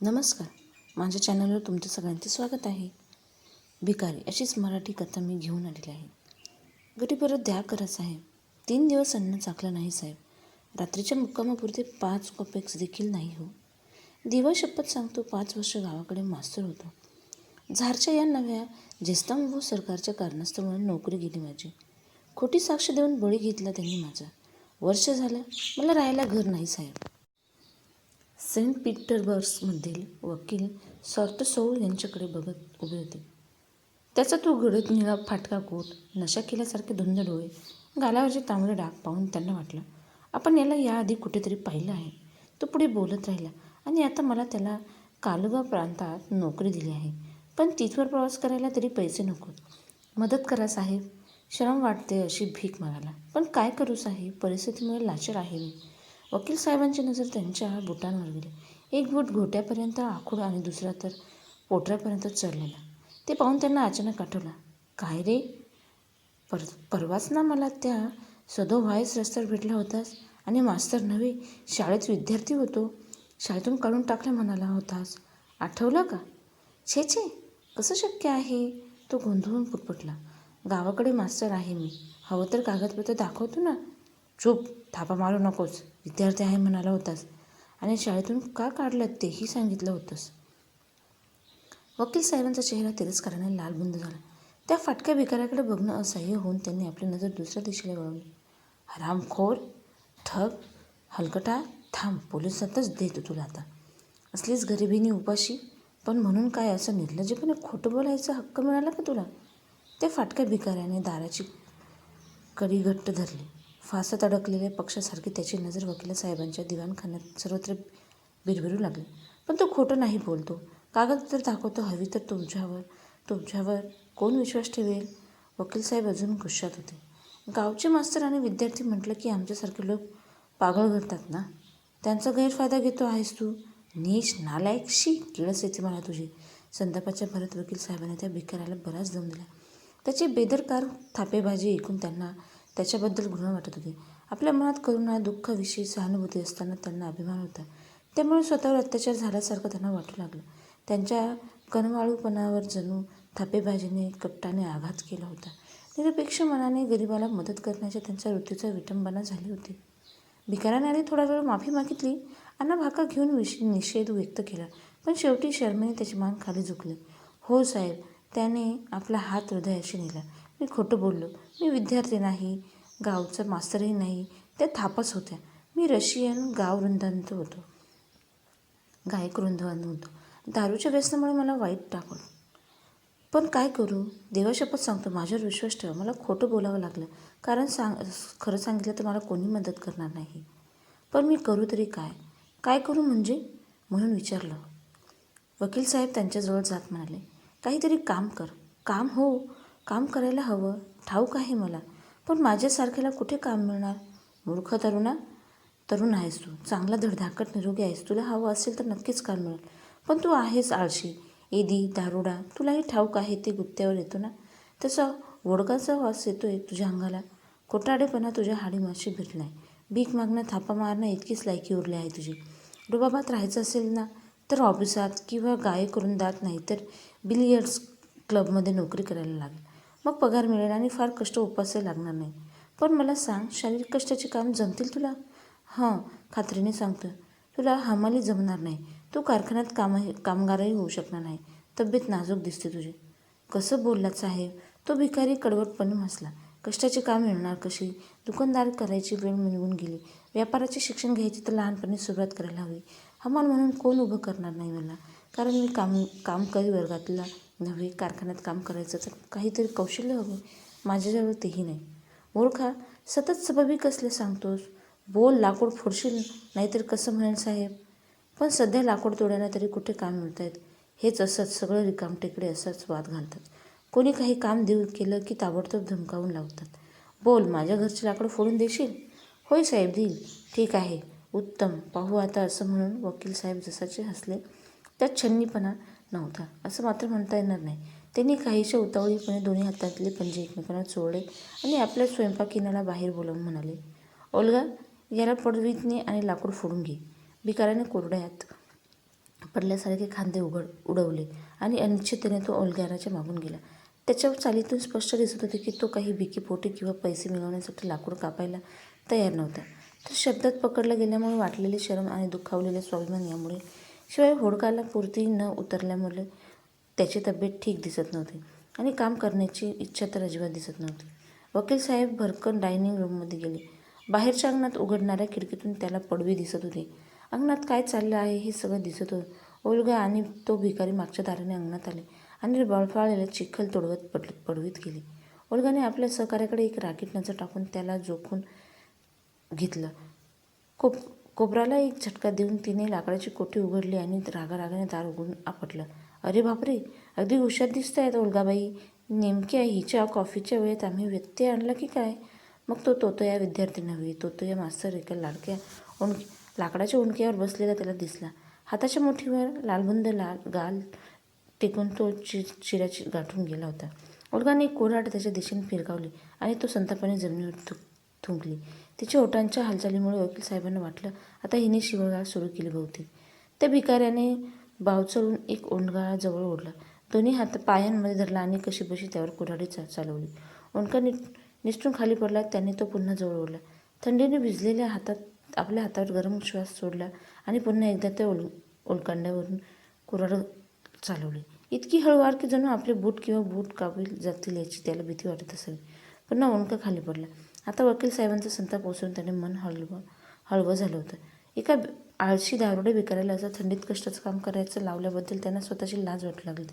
नमस्कार. माझ्या चॅनलवर तुमचं सगळ्यांचे स्वागत आहे. भिकारी अशीच मराठी कथा मी घेऊन आलेली आहे. घटी परत द्या करा साहेब. तीन दिवस अन्न चाकलं नाही साहेब. रात्रीच्या मुक्कामापुरते पाच कॉपेक्स देखील नाही हो. दिवा शपथ सांगतो पाच वर्ष गावाकडे मास्तर होतो. झारच्या या नव्या जेस्तांभू सरकारच्या कारणास्तव नोकरी गेली माझी. खोटी साक्ष देऊन बळी घेतला त्यांनी माझा. वर्ष झालं मला राहायला घर नाही साहेब. सेंट पीटर्सबर्गमधील वकील सॉर्टसोल यांच्याकडे बघत उभे होते. त्याचा तो गडद निळा फाटका कोट नशा केल्यासारखे धुंद डोळे गालावरचे तांबडे डाग पाहून त्यांना वाटलं आपण याला याआधी कुठेतरी पाहिलं आहे. तो पुढे बोलत राहिला आणि आता मला त्याला कालुगा प्रांतात नोकरी दिली आहे. पण तिथवर प्रवास करायला तरी पैसे नको. मदत करा साहेब. श्रम वाटते अशी भीक मागायला. पण काय करू साहेब? परिस्थितीमुळे लाचर आहे मी. वकील साहेबांची नजर त्यांच्या बुटांवर गेली. एक बूट घोट्यापर्यंत आखूड आणि दुसरा तर पोटऱ्यापर्यंत चढलेला. ते पाहून त्यांना अचानक आठवला काय रे? पर परवाच ना मला त्या सदो व्हायस रस्त्यावर भेटला होतास आणि मास्तर नव्हे शाळेत विद्यार्थी होतो. शाळेतून काढून टाकलं म्हणाला होतास. आठवलं का? छे छे कसं शक्य आहे? तो गोंधळून पुटपुटला. गावाकडे मास्तर आहे मी. हवं तर कागदपत्र दाखवतो ना. चूप थापा मारू नकोस. विद्यार्थी आहे म्हणाला होतास. आणि शाळेतून का काढलं तेही सांगितलं होतंस? वकील साहेबांचा चेहरा तिरस्काराने लालबुंद झाला. त्या फाटक्या भिकाऱ्याकडे बघणं असह्य होऊन त्यांनी आपली नजर दुसऱ्या दिशेला वळवली. हरामखोर ठग? हलकटा? थांब पोलिसातच देतो तुला आता. असलीच गरिबीनी उपाशी? पण म्हणून काय असं निर्लज्जपणे खोटं बोलायचा हक्क मिळाला का तुला? त्या फाटक्या भिकाऱ्याने दाराची कडी घट्ट धरली. फासात अडकलेल्या पक्षासारखी त्याची नजर वकील साहेबांच्या दिवाणखान्यात सर्वत्र बिरबिरू लागली. पण तो खोटं नाही बोलतो. कागदपत्र दाखवतो हवी तर तुमच्यावर तुमच्यावर कोण विश्वास ठेवेल? वकील साहेब अजून गुस्सात होते. गावचे मास्तर आणि विद्यार्थी म्हटलं की आमच्यासारखे लोक पागळ करतात ना? त्यांचा गैरफायदा घेतो आहेस तू? नीच नालायक शी किळस येते मला तुझी. संतापाच्या भरत वकील साहेबांनी त्या भिकाऱ्याला बराच दम दिला. त्याची बेदरकार थापेबाजी ऐकून त्यांना त्याच्याबद्दल घृणा वाटत होती. आपल्या मनात करुणा दुःखाविषयी सहानुभूती असताना त्यांना अभिमान होता. त्यामुळे स्वतःवर अत्याचार झाल्यासारखं त्यांना वाटू लागलं. त्यांच्या कणवाळूपणावर जणू थापेबाजीने कपटाने आघात केला होता. निरपेक्ष मनाने गरिबाला मदत करण्याच्या त्यांच्या वृत्तीचा विटंबना झाली होती. भिकाऱ्याने आधी थोडा वेळ माफी मागितली. अन्न भाका घेऊन विष निषेध व्यक्त केला. पण शेवटी शर्मेने त्याची मान खाली झुकले. हो साहेब त्याने आपला हात हृदयाशी नेला. मी खोटं बोललो. मी विद्यार्थी नाही गावचं मास्तरही नाही त्या थापच होत्या. मी रशियन गाव वृंदांत होतो. गायक वृंदावंत होतो. दारूच्या व्यसनामुळे मला वाईट टाकलं पण काय करू? देवाशपथ सांगतो माझ्यावर विश्वास ठेवा. मला खोटं बोलावं लागलं. कारण सांग खरं सांगितलं तर मला कोणी मदत करणार नाही. पण मी करू तरी काय? काय करू म्हणजे? म्हणून विचारलं. वकील साहेब त्यांच्याजवळ जात म्हणाले काहीतरी काम कर. काम हो? काम करायला हवं ठाऊक आहे मला. पण माझ्यासारख्याला कुठे काम मिळणार? मूर्ख तरुणा. तरुण आहेस तू. चांगला धडधाकट निरोगी आहेस. तुला हवं असेल तर नक्कीच काम मिळेल. पण तू आहेस आळशी. एदी दारुडा. तुलाही ठाऊक आहे ते गुत्त्यावर येतो ना? तसा वडगाचा वास येतो आहे तुझ्या अंगाला. कोटाडेपणा तुझ्या हाडीमाशी भिरला आहे भीक मागणं थापा मारणं इतकीच लायकी उरली आहे तुझी. रुबाबात राहायचं असेल ना तर ऑफिसात किंवा गायक करून दात नाही तर बिलियर्ड्स क्लबमध्ये नोकरी करायला लागेल. मग पगार मिळेल आणि फार कष्ट उपासायला लागणार नाही. पण मला सांग शारीरिक कष्टाचे काम जमतील तुला? हां खात्रीने सांगतो तुला हमाली जमणार नाही. तू कारखान्यात काम कामगारही होऊ शकणार नाही. तब्येत नाजूक दिसते तुझी. कसं बोललात साहेब? तो भिकारी कडवटपणे म्हसला कष्टाचे काम मिळणार कशी? दुकानदार करायची वेळ मिळवून गेली. व्यापाराचे शिक्षण घ्यायची तर लहानपणी सुरुवात करायला हवी. हमाल म्हणून कोण उभं करणार नाही मला? कारण मी काम कामकरी वर्गातला नव्हे कारखान्यात काम करायचं तर काहीतरी कौशल्य हवं. माझ्याजवळ तेही नाही. ओळखा सतत सबबिक असले सांगतोस. बोल लाकूड फोडशील नाहीतर कसं म्हणेल साहेब? पण सध्या लाकूड तोडायला तरी कुठे काम मिळत आहेत हेच असंच सगळं रिकामटेकडे असंच वाद घालतात. कोणी काही काम देऊ केलं की ताबडतोब धमकावून लावतात. बोल माझ्या घरचे लाकूड फोडून देशील? होय साहेब देईल. ठीक आहे. उत्तम. पाहू आता असं म्हणून वकील साहेब जसाचे हसले त्यात छन्नीपणा नव्हता. असं मात्र म्हणता येणार नाही. त्यांनी काहीशा उतावळीपणे दोन्ही हातातले पंजे एकमेकांना चोळले आणि आपल्या स्वयंपाकिनाला बाहेर बोलावून म्हणाले ओलगा याला पडवीतने आणि लाकूड फोडून घे. भिकाऱ्याने कोरड्यात पडल्यासारखे खांदे उघड उडवले आणि अनिश्चिततेने तो ओलगाराच्या मागून गेला. त्याच्या चालीतून स्पष्ट दिसत होते की तो काही भिकीपोटी किंवा पैसे मिळवण्यासाठी लाकूड कापायला तयार नव्हता. तर शब्दात पकडला गेल्यामुळे वाटलेली शरम आणि दुखावलेले स्वाभिमान यामुळे शिवाय होडकाला पुरती न उतरल्यामुळे त्याची तब्येत ठीक दिसत नव्हती आणि काम करण्याची इच्छा तर अजिबात दिसत नव्हती. वकील साहेब भरकन डायनिंग रूममध्ये गेले. बाहेरच्या अंगणात उघडणाऱ्या खिडकीतून त्याला पडवी दिसत होती. अंगणात काय चाललं आहे हे सगळं दिसत होतं. ओलगा आणि तो भिकारी मागच्या दाराने अंगणात आले आणि बळफाळलेलं चिखल तोडवत पड पडवीत गेले. ओलगाने आपल्या सहकार्याकडे एक राकीट नजर टाकून त्याला जोखून घेतलं. खूप कोबराला एक झटका देऊन तिने लाकडाची कोठी उघडली आणि रागा रागाने दार उघडून आपटलं. अरे बापरे अगदी हुशार दिसत आहेत ओलगाबाई नेमक्या हिच्या कॉफीच्या वेळेत आम्ही व्यत्यय आणला की काय? मग तो तोतो या विद्यार्थी नव्हे तोतया मास्तर एका लाडक्या उण लाकडाच्या उंडक्यावर बसलेला त्याला दिसला. हाताच्या मुठीवर लालबुंद लाल गाल टेकून तो चि चिराची गाठून गेला होता. ओळगाने एक कोराट त्याच्या दिशेने फिरकावली आणि तो संतापाने जमिनीवर थु थुंकली. तिच्या ओटांच्या हालचालीमुळे वकील साहेबांना वाटलं आता हिने शिवगाळ सुरू केली बहुतेक. त्या भिकाऱ्याने बावचळून एक ओंडगाळा जवळ ओढला. दोन्ही हात पायांमध्ये धरला आणि कशीबशी त्यावर कुऱ्हाडी चा चालवली. ओंडका नि निसटून खाली पडला त्याने तो पुन्हा जवळ ओढला. थंडीने भिजलेल्या हातात आपल्या हातावर गरम श्वास सोडला आणि पुन्हा एकदा त्या ओल ओलकांड्यावरून कुऱ्हाड चालवली. इतकी हळूवार की जणू आपले बूट किंवा बूट कापले जातील याची त्याला भीती वाटत असावी. पुन्हा ओंडका खाली पडला. आता वकील साहेबांचा संताप ओसरून त्याने मन हळवं हळवं झालं होतं. एका आळशी दारुडे विकारायला असं थंडीत कष्टाचं काम करायचं लावल्याबद्दल त्यांना स्वतःची लाज वाटू लागली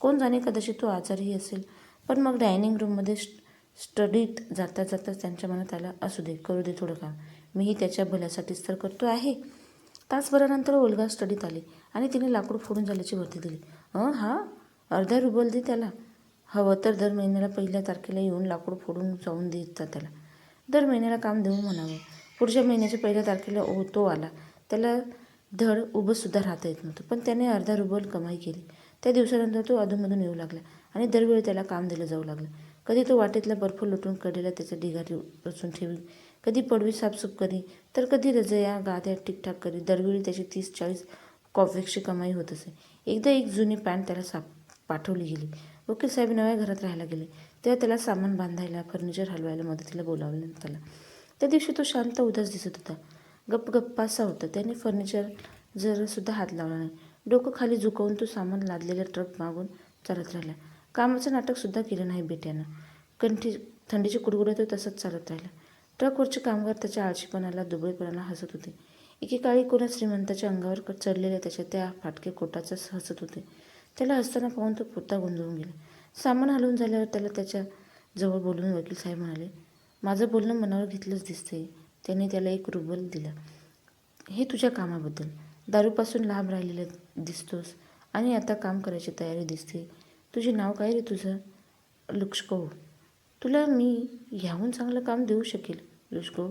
कोण जाणे कदाचित तो आजारही असेल पण मग डायनिंग रूममध्ये स्टडीत जाता जाता त्यांच्या मनात आलं असू दे करू दे थोडं काम. मीही त्याच्या भल्यासाठीच तर करतो आहे. तासभरानंतर ओलगा स्टडीत आली आणि तिने लाकूड फोडून झाल्याची भरती दिली. अं हा? अर्धा रुबल दे त्याला. हवं तर दर महिन्याला पहिल्या तारखेला येऊन लाकूड फोडून जाऊन देतात त्याला. दर महिन्याला काम देऊन म्हणावं. पुढच्या महिन्याच्या पहिल्या तारखेला ओ तो आला. त्याला धड उभंसुद्धा राहता येत नव्हतं. पण त्याने अर्धा रुबल कमाई केली. त्या दिवसानंतर तो अधूनमधून येऊ लागला आणि दरवेळी त्याला काम दिलं जाऊ लागलं. कधी तो वाटेतला बर्फ लुटून कडेला त्याचा ढिगारी रचून ठेवी कधी पडवी साफसूफ करी तर कधी रजया गाद्या ठीकठाक करी. दरवेळी त्याची तीस चाळीस कॉफेक्सची कमाई होत असे. एकदा एक जुनी पॅन्ट त्याला साप पाठवली गेली. वकील साहेब नव्या घरात राहायला गेले. तेव्हा त्याला सामान बांधायला फर्निचर हलवायला मदतीला बोलावलं त्याला. त्या दिवशी तो शांत उदास दिसत होता. गप्प गप्पासा होता. त्याने फर्निचर जरसुद्धा हात लावला नाही. डोकं खाली झुकवून तो सामान लादलेला ट्रक मागून चालत राहिला. कामाचं नाटकसुद्धा केलं नाही बेट्यानं. कंठी थंडीची कुडकुडे तो तसंच चालत राहिला. ट्रकवरचे कामगार त्याच्या आळशीपणाला दुबळेपणाला हसत होते. एकेकाळी कोणा श्रीमंताच्या अंगावर चढलेल्या त्याच्या त्या फाटके कोटाचा हसत होते. त्याला हसताना पाहून तो पुरता गोंधळून गेला. सामान हलवून झाल्यावर त्याला त्याच्याजवळ बोलून वकील साहेब म्हणाले माझं बोलणं मनावर घेतलंच दिसतंय. त्याने त्याला एक रुबल दिला. हे तुझ्या कामाबद्दल. दारूपासून लांब राहिलेला दिसतोस आणि आता काम करायची तयारी दिसते. तुझे नाव काय रे तुझं? लुक्ष्को तुला मी ह्याहून चांगलं काम देऊ शकेल लुष्को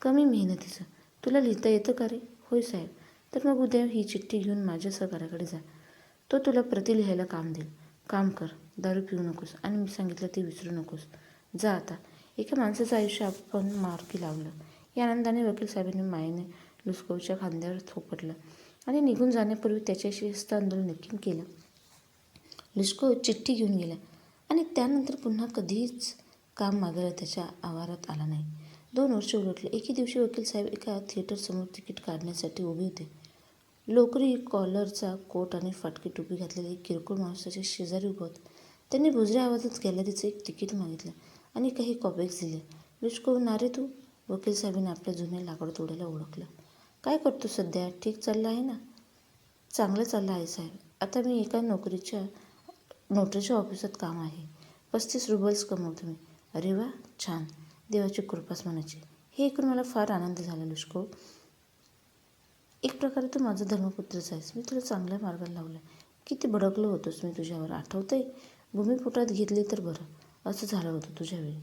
कमी मेहनतीचं. तुला लिहिता येतं का रे? होय साहेब. तर मग उद्या ही चिठ्ठी घेऊन माझ्या सहकाराकडे जा. तो तुला प्रति लिहायला काम देईल. काम कर. दारू पिऊ नकोस आणि मी सांगितलं ते विसरू नकोस. जा आता. एका माणसाचं आयुष्य आपण मार्गी लावलं. या आनंदाने वकील साहेबांनी मायेने लुस्कोच्या खांद्यावर थोपटलं आणि निघून जाण्यापूर्वी त्याच्याशी हस्त आंदोलन नक्की केलं. लुस्को चिठ्ठी घेऊन गेला आणि त्यानंतर पुन्हा कधीच काम मागायला त्याच्या आवारात आला नाही. दोन वर्ष उलटले. एके दिवशी वकील साहेब एका थिएटरसमोर तिकीट काढण्यासाठी उभे होते. लोकरी कॉलरचा कोट आणि फाटकी टोपी घातलेले एक किरकोळ माणसाच्या शेजारी उभं त्यांनी बुजऱ्या आवाजात गॅलरीचं एक तिकीट मागितलं आणि काही कॉपेक्स दिले. लुचको नारे तू. वकील साहेबांनी आपल्या जुन्या लाकड तोड्याला ओळखलं. काय करतो सध्या? ठीक चाललं आहे ना? चांगलं चाललं आहे साहेब. आता मी एका नोकरीच्या नोटरीच्या ऑफिसात काम आहे. पस्तीस रुबल्स कमवतो मी. अरे वा छान. देवाची कृपाच म्हणायची हे ऐकून मला फार आनंद झाला लुष्को एक प्रकारे तू माझा धर्मपुत्रच आहेस. मी तुला चांगल्या मार्गाला लावला किती भडकलो होतोस मी तुझ्यावर आठवतंय? भूमिपुटात घेतली तर बरं. असं झालं होतं तुझ्यावेळी.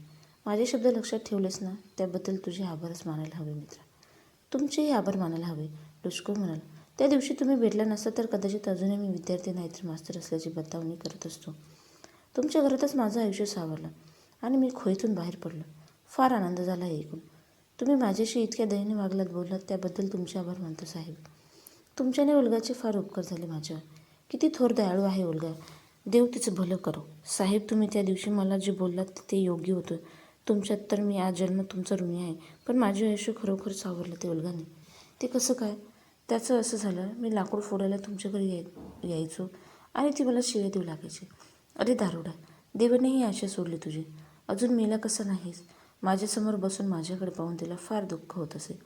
माझे शब्द लक्षात ठेवलेस ना त्याबद्दल तुझे आभारच मानायला हवे मित्र. तुमचेही आभार मानायला हवे लुष्को म्हणाल. त्या दिवशी तुम्ही भेटला नसता तर कदाचित अजूनही मी विद्यार्थी नाहीतर मास्तर असल्याची बतावणी करत असतो. तुमच्या घरातच माझं आयुष्य सावरलं आणि मी खोईतून बाहेर पडलो. फार आनंद झाला हे ऐकून. तुम्ही माझ्याशी इतक्या दयेने वागलात बोललात त्याबद्दल तुमचे आभार मानतो साहेब. तुमच्याने ओल्गाचे फार उपकार झाले माझ्यावर. किती थोर दयाळू आहे ओल्गा देव तिचं भलं करो. साहेब तुम्ही त्या दिवशी मला जे बोललात ते योग्य होतं. तुमच्यात तर मी आज जन्म तुमचा ऋणी आहे पण माझे आयुष्य खरोखर सावरलं ते ओल्गाने ते कसं काय? त्याचं असं झालं मी लाकूड फोडायला तुमच्या घरी याय यायचो आणि ती मला शिव्या देऊ लागायची. अरे दारुडा देवाने ही आशा सोडली तुझी. अजून मेला कसं नाहीस? माझ्यासमोर बसून माझ्याकडे पाहून तिला फार दुःख होत असे.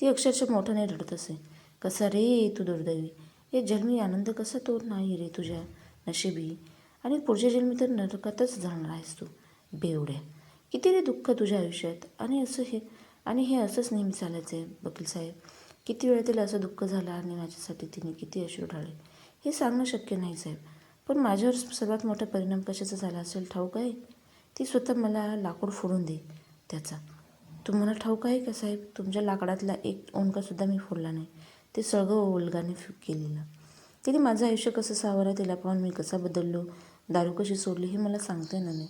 ती अक्षरशः मोठ्याने रडत असे. कसा रे तू दुर्दैवी? हे जन्मी आनंद कसा तो नाही रे तुझ्या नशिबी? आणि पुढच्या जन्मी तर नरकातच जाणार आहेस तू बेवड्या. किती रे दुःख तुझ्या आयुष्यात. आणि असं हे आणि हे असंच नेहमी चालायचं आहे वकील साहेब. किती वेळा तिला असं दुःख झालं आणि माझ्यासाठी तिने किती अश्रू ढाळले हे सांगणं शक्य नाही साहेब. पण माझ्यावर सर्वात मोठा परिणाम कशाचा झाला असेल ठाऊक आहे? ती स्वतः मला लाकूड फोडून दे. त्याचा. तुम्हाला ठाऊक आहे का साहेब? तुमच्या लाकडातला एक ओंकासुद्धा मी फोडला नाही. ते सगळं ओलगाने फि केलेलं. तिने माझं आयुष्य कसं सावरा तिला पाहून मी कसा बदललो दारू कशी सोडली हे मला सांगता येणार नाही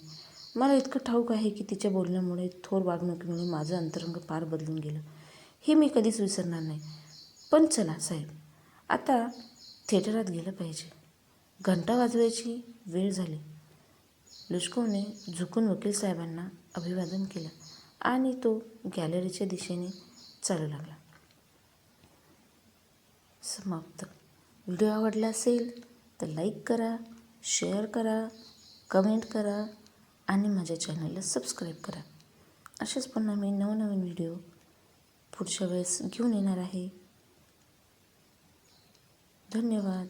मला इतकं ठाऊक आहे की तिच्या बोलण्यामुळे थोर वागणुकीमुळे माझं अंतरंग पार बदलून गेलं. हे मी कधीच विसरणार नाही. पण चला साहेब आता थिएटरात गेलं पाहिजे. घंटा वाजवायची वेळ झाली. लुष्कोने झुकून वकील साहेबांना अभिवादन केलं. आणि तो गॅलरीच्या दिशेने चालू लागला. समाप्त. व्हिडिओ आवडला असेल तर लाईक करा शेअर करा कमेंट करा आणि माझ्या चॅनलला सबस्क्राईब करा. असेच पुन्हा मी नवनवीन व्हिडिओ पुढच्या वेळेस घेऊन येणार आहे. धन्यवाद.